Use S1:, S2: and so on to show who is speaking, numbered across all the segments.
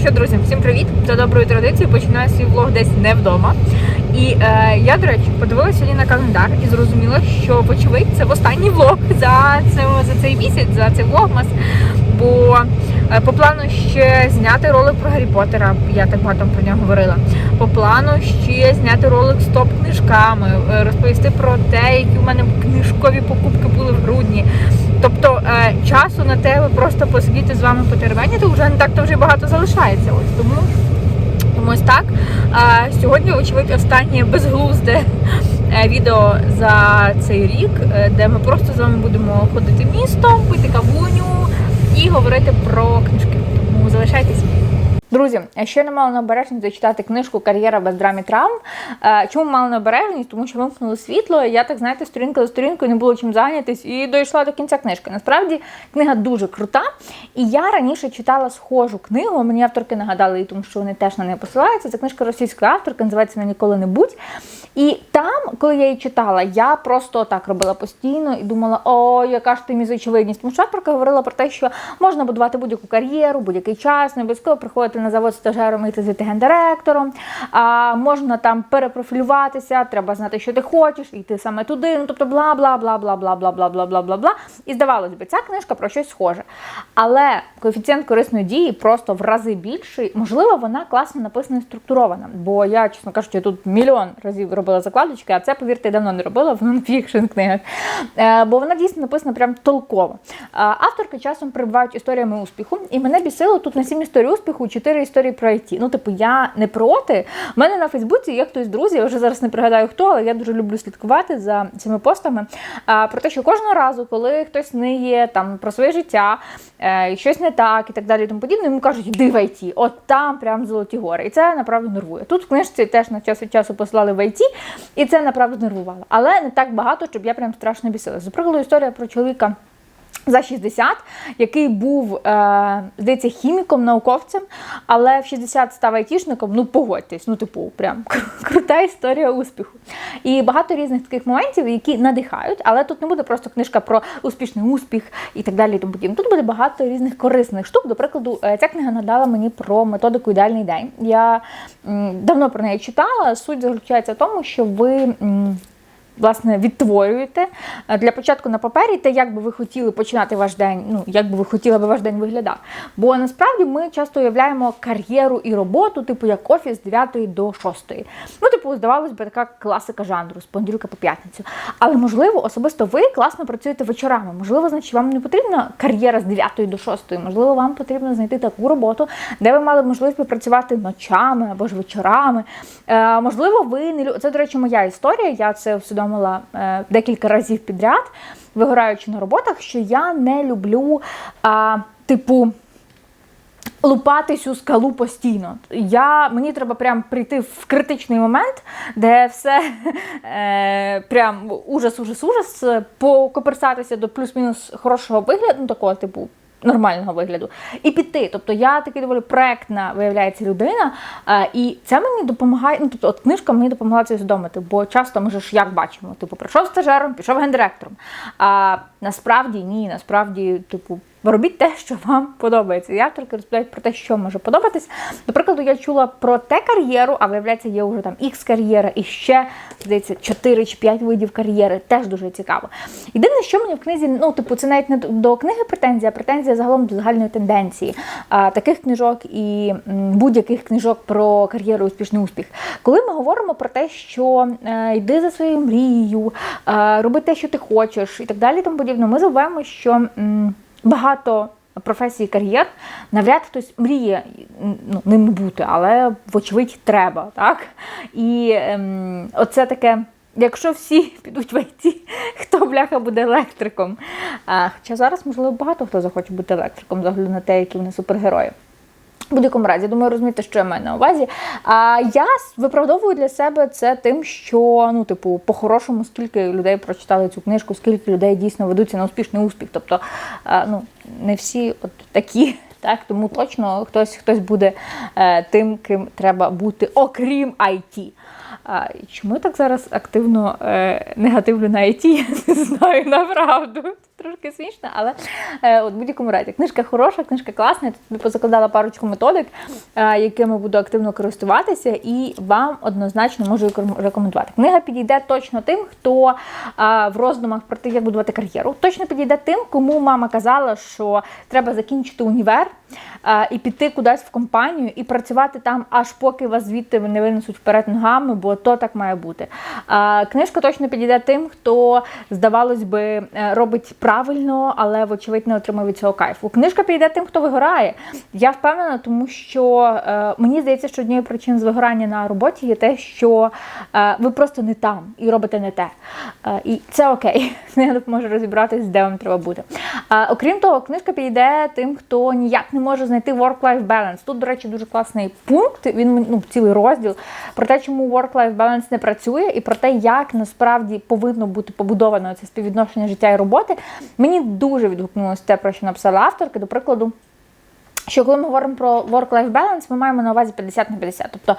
S1: що, друзі, всім привіт! За доброю традицією починаю свій влог десь не вдома. І е, я, до речі, подивилася сьогодні на календар і зрозуміла, що вочевидь це в останній влог за, це, за цей місяць, за цей влогмас. Бо е, по плану ще зняти ролик про Гаррі Поттера, я так багато про нього говорила. По плану ще зняти ролик з топ-книжками, е, розповісти про те, які у мене книжкові покупки були в грудні. Часу на те, просто посидіти з вами потеревеніти вже не так то вже багато залишається. Ось тому, тому ось так. А, сьогодні, очевидь, останнє безглузде е, відео за цей рік, е, де ми просто з вами будемо ходити містом, пити кавуню і говорити про книжки. Тому залишайтесь. Друзі, я ще не мала необережність зачитати книжку Кар'єра без драм і травм. Е, Чому мала необережність? Тому що вимкнули світло. Я так знаєте, сторінка за сторінкою не було чим зайнятись і дійшла до кінця книжки. Насправді книга дуже крута. І я раніше читала схожу книгу. Мені авторки нагадали тому що вони теж на неї посилаються. Це книжка російської авторки, називається «На ніколи не будь. І там, коли я її читала, я просто так робила постійно і думала, о, яка ж ти мізочевидність. Тому що авторка говорила про те, що можна будувати будь-яку кар'єру, будь-який час, не обов'язково приходити на завод стажером і йти звідти гендиректором. А можна там перепрофілюватися, треба знати, що ти хочеш, йти саме туди. Ну тобто бла бла бла бла бла бла бла бла бла бла бла. І здавалось би, ця книжка про щось схоже. Але коефіцієнт корисної дії просто в рази більший. Можливо, вона класно написана і структурована. Бо я, чесно кажучи, тут мільйон разів робила закладочки, а це, повірте, давно не робила в нонфікшн книгах. Е, бо вона дійсно написана прям толково. Е, авторки часом прибувають історіями успіху, і мене бісило тут на сім історій успіху, чотири історії про IT. Ну, типу, я не проти. У мене на Фейсбуці є хтось з друзів, я вже зараз не пригадаю хто, але я дуже люблю слідкувати за цими постами. А, про те, що кожного разу, коли хтось не є там про своє життя, е, щось не так і так далі, і тому подібне, йому кажуть, йди в IT, от там прям золоті гори. І це направду нервує. Тут в книжці теж на час від часу послали в IT, і це направду нервувало. Але не так багато, щоб я прям страшно бісилася. За прикладу, історія про чоловіка. За 60, який був, е, здається, хіміком, науковцем, але в 60 став айтішником, ну погодьтесь, ну типу, прям крута історія успіху. І багато різних таких моментів, які надихають, але тут не буде просто книжка про успішний успіх і так далі. тому. Тут буде багато різних корисних штук. До прикладу, е, ця книга надала мені про методику ідеальний день. Я м, давно про неї читала. Суть заключається в тому, що ви. м, Власне, відтворюєте е, для початку на папері те, як би ви хотіли починати ваш день, ну як би ви хотіли, аби ваш день виглядав. Бо насправді ми часто уявляємо кар'єру і роботу, типу як офіс з 9 до 6. Ну, типу, здавалось би, така класика жанру з понеділка по п'ятницю. Але можливо, особисто ви класно працюєте вечорами. Можливо, значить, вам не потрібна кар'єра з 9 до 6. Можливо, вам потрібно знайти таку роботу, де ви мали можливість попрацювати ночами або ж вечорами. Е, можливо, ви не це, до речі, моя історія. Я це усвідомила е, декілька разів підряд, вигораючи на роботах, що я не люблю, а, типу. Лупати цю скалу постійно. Я, Мені треба прям прийти в критичний момент, де все е, прям ужас, ужас, ужас, покоперсатися до плюс-мінус хорошого вигляду, ну такого типу нормального вигляду, і піти. Тобто я такий доволі проектна, виявляється, людина, е, і це мені допомагає. Ну, тобто, от книжка мені допомогла це усвідомити, бо часто ми ж як бачимо, типу, прийшов стажером, пішов гендиректором. А насправді ні, насправді, типу. Робіть те, що вам подобається. І авторки розповідають про те, що може подобатись. До прикладу, я чула про те кар'єру, а виявляється, є вже там X кар'єра і ще, здається, 4 чи 5 видів кар'єри. Теж дуже цікаво. Єдине, що мені в книзі, ну, типу, це навіть не до книги претензія, а претензія загалом до загальної тенденції а, таких книжок і будь-яких книжок про кар'єру успішний успіх. Коли ми говоримо про те, що е, йди за своєю мрією, е, роби те, що ти хочеш, і так далі, тому подібне, ми забуваємо, що. М, багато професій кар'єр навряд хтось мріє ну, ним бути, але, вочевидь, треба. так? І ем, оце таке. Якщо всі підуть в IT, хто бляха буде електриком. А, Хоча зараз, можливо, багато хто захоче бути електриком, загляду на те, які вони супергерої. Будь-якому разі, думаю, розумієте, що я маю на увазі. А я виправдовую для себе це тим, що ну, типу, по-хорошому, скільки людей прочитали цю книжку, скільки людей дійсно ведуться на успішний успіх. Тобто, ну, не всі от такі. Так, тому точно хтось хтось буде е, тим, ким треба бути, окрім IT. А, чому я так зараз активно е, негативлю на IT? Я не знаю направду. Трошки смішно, але е, от будь-якому разі книжка хороша, книжка класна. Я тут позакладала парочку методик, е, якими буду активно користуватися, і вам однозначно можу рекомендувати. Книга підійде точно тим, хто е, в роздумах про те, як будувати кар'єру. Точно підійде тим, кому мама казала, що треба закінчити універ е, і піти кудись в компанію і працювати там, аж поки вас звідти не винесуть вперед ногами, бо то так має бути. Е, Книжка точно підійде тим, хто, здавалось би, е, робить правильно, але вочевидь не отримав від цього кайфу. Книжка підійде тим, хто вигорає. Я впевнена, тому що е, мені здається, що однією причин з вигорання на роботі є те, що е, ви просто не там і робите не те. Е, і це окей. Книга допоможе розібратись, де вам треба бути. Е, окрім того, книжка підійде тим, хто ніяк не може знайти work-life balance. Тут, до речі, дуже класний пункт. Він ну, цілий розділ про те, чому work-life balance не працює, і про те, як насправді повинно бути побудовано це співвідношення життя і роботи. Мені дуже відгукнулося те, про що написала авторка. До прикладу, що коли ми говоримо про work-life balance, ми маємо на увазі 50 на 50. Тобто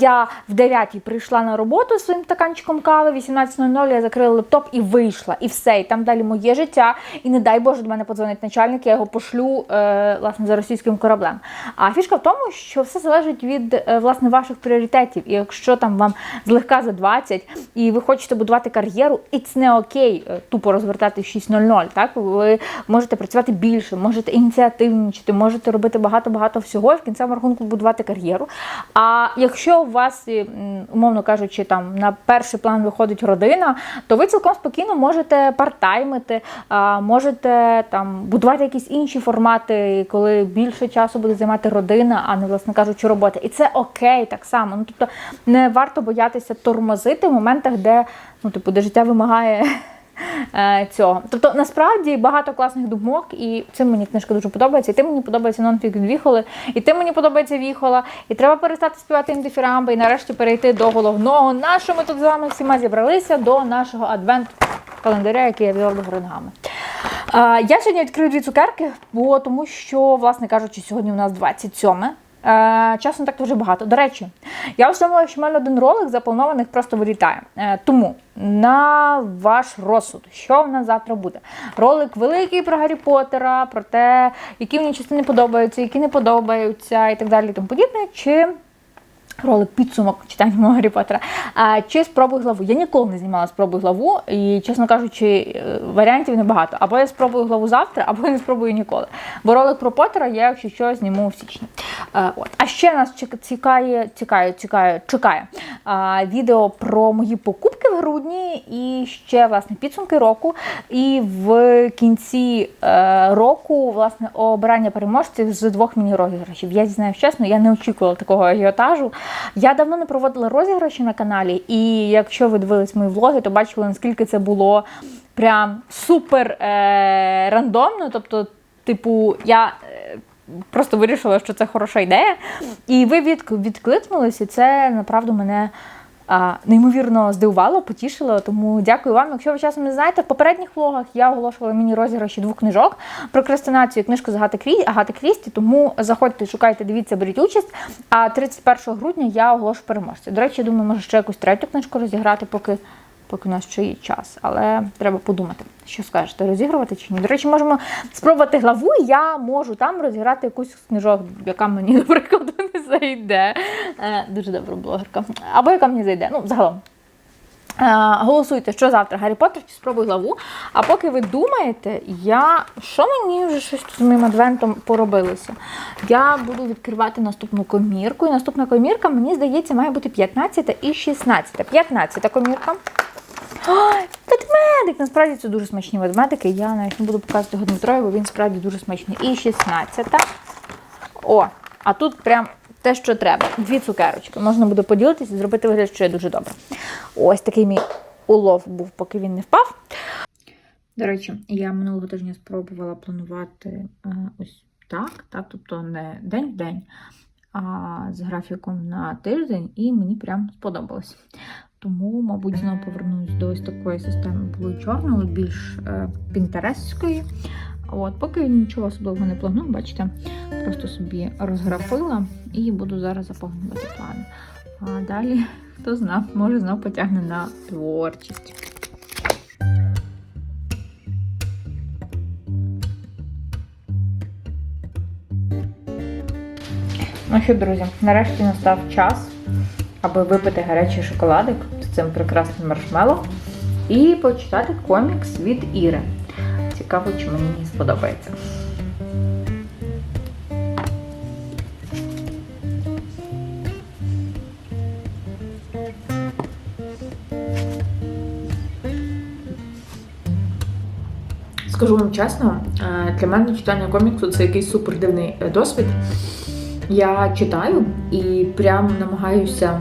S1: я в 9 прийшла на роботу з своїм стаканчиком кави, 18.00 я закрила лептоп і вийшла. І все. І там далі моє життя. І не дай Боже, до мене подзвонить начальник, я його пошлю е, власне за російським кораблем. А фішка в тому, що все залежить від е, власне ваших пріоритетів. І якщо там вам злегка за 20 і ви хочете будувати кар'єру, це не окей е, тупо розвертати 6.00. Так ви можете працювати більше, можете ініціативничати, можете робити багато-багато всього і в кінцевому рахунку будувати кар'єру. А якщо у вас, е, умовно кажучи, там на перший план виходить родина, то ви цілком спокійно можете партаймити, можете там будувати якісь інші формати, коли більше часу буде займати родина, а не, власне кажучи, робота. І це окей так само. Ну тобто не варто боятися тормозити в моментах, де ну, типу, де життя вимагає цього. Тобто, насправді багато класних думок, і цим мені книжка дуже подобається. І тим мені подобається нонфік Віхоли, і тим мені подобається Віхола. І треба перестати співати індифірамби і нарешті перейти до головного. На що ми тут з вами всіма зібралися до нашого адвент-календаря, який я вела до ногами. Е, Я сьогодні відкрию дві цукерки, бо тому що, власне кажучи, сьогодні у нас 27. Е, Часом так дуже багато. До речі, я усвідомила, що в мене один ролик запланованих просто вилітає. Е, тому на ваш розсуд, що в нас завтра буде? Ролик великий про Гаррі Поттера, про те, які мені частини подобаються, які не подобаються, і так далі, і тому подібне. Чи ролик підсумок читання мого Гаррі Поттера. А, чи спробуй главу. Я ніколи не знімала спробуй главу, і, чесно кажучи, е, варіантів небагато. Або я спробую главу завтра, або я не спробую ніколи. Бо ролик про Поттера я, якщо що, зніму в січні. А, от. а ще нас цікає, цікає, цікає, чекає а, відео про мої покупки в грудні і ще власне підсумки року. І в кінці е, року власне обирання переможців з двох міні-розіграшів. Я зізнаюсь чесно, я не очікувала такого агіотажу. Я давно не проводила розіграші на каналі, і якщо ви дивились мої влоги, то бачили, наскільки це було прям супер е, рандомно. Тобто, типу, я. е, Просто вирішила, що це хороша ідея. І ви від, відкликнулися, і це направду мене неймовірно здивувало, потішило. Тому дякую вам. Якщо ви часом не знаєте, в попередніх влогах я оголошувала міні-розіграші двох книжок про крестинацію, книжку з Агати Крі, Агати Крісті. Тому заходьте, шукайте, дивіться, беріть участь. А 31 грудня я оголошу переможця. До речі, я думаю, може ще якусь третю книжку розіграти, поки. Поки у нас ще є час, але треба подумати, що скажете, розігрувати чи ні. До речі, можемо спробувати главу, я можу там розіграти якусь книжок, яка мені, наприклад, не зайде. Е, дуже добра блогерка. Або яка мені зайде. Ну, загалом. Е, Голосуйте, що завтра Гаррі Поттер чи спробуй главу. А поки ви думаєте, я що мені вже щось з моїм адвентом поробилося? Я буду відкривати наступну комірку. І наступна комірка, мені здається, має бути 15 і 16. 15 комірка. Ведмедик! Насправді це дуже смачні ведмедики. Я навіть не буду показувати його Дмитрові, бо він справді дуже смачний. І 16. О, а тут прям те, що треба. Дві цукерочки. Можна буде поділитися і зробити вигляд, що я дуже добре. Ось такий мій улов був, поки він не впав. До речі, я минулого тижня спробувала планувати е, ось так, так, тобто не день в день, а з графіком на тиждень, і мені прям сподобалось. Тому, мабуть, знову повернусь до ось такої системи було чорної, більш е, пінтересської. От, Поки нічого особливого не планую, бачите, просто собі розграфила і буду зараз заповнювати плани. А далі, хто знав, може знов потягне на творчість. Ну що, друзі, нарешті настав час, аби випити гарячий шоколадик цим прекрасним маршмеллоу і почитати комікс від Іри. Цікаво, чи мені сподобається. Скажу вам чесно, е, для мене читання коміксу це якийсь супер дивний е, досвід. Я читаю і прям намагаюся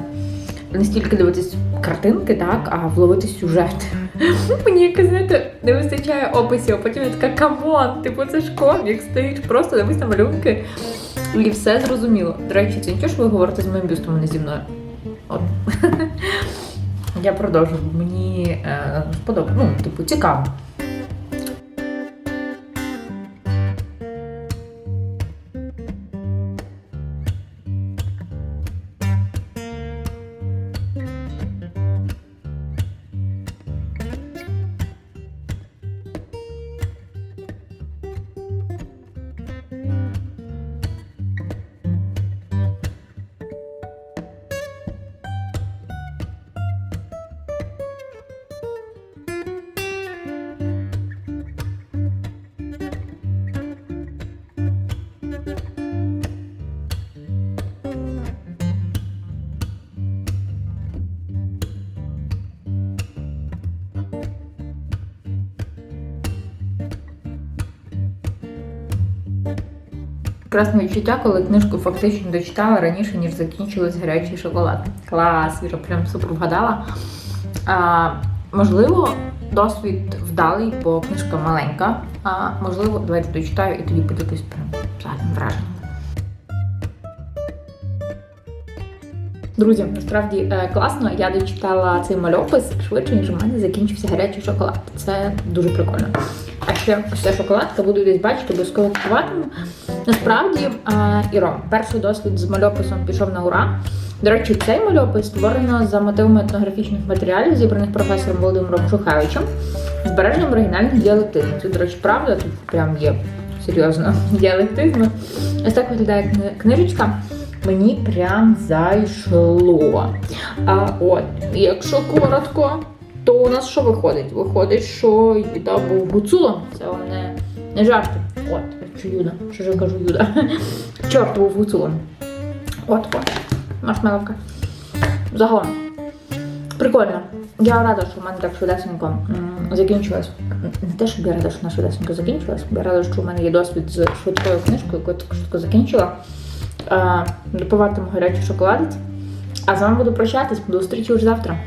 S1: не стільки дивитись картинки, так, а вловити сюжет. Мені якось, знаєте, не вистачає описів, а потім я така камон, типу це ж комікс, стоїш, просто дивись на малюнки. І все зрозуміло. До речі, це нічого, що ви говорите з моїм бюстом, а не зі мною. От. Я продовжу. Мені е, сподобалося. Ну, типу, цікаво. Прекрасне відчуття, коли книжку фактично дочитала раніше, ніж закінчилась гарячий шоколад. Клас, Віра, прям супер вгадала. А, можливо, досвід вдалий, бо книжка маленька. А можливо, давайте дочитаю і тоді поділюсь прям загальним враженням. Друзі, насправді е, класно. Я дочитала цей мальопис швидше, ніж у мене закінчився гарячий шоколад. Це дуже прикольно. А ще ось ця шоколадка буду десь бачити, обов'язково купуватиму. Насправді, е, Іро, перший досвід з мальописом пішов на ура. До речі, цей мальопис створено за мотивами етнографічних матеріалів, зібраних професором Володимиром Шухевичем, збереженням оригінальних діалектизмів. Це, до речі, правда, тут прям є серйозно діалектизми. Ось так виглядає книжечка. Мені прям зайшло. А от, якщо коротко, то у нас що виходить? Виходить, що Юда був гуцулом. Це вам не, не жарти. От, чи Юда, що ж я кажу Юда. Чорт був гуцулом. От, от. Маршмеловка. Загалом. Прикольно. Я рада, що в мене так швидесенько закінчилось. Не те, щоб я рада, що вона швидесенько закінчилась, я рада, що в мене є досвід з швидкою книжкою, яку я так швидко закінчила. Е, Допиватиму гарячий шоколадець. А з вами буду прощатись. До зустрічі вже завтра.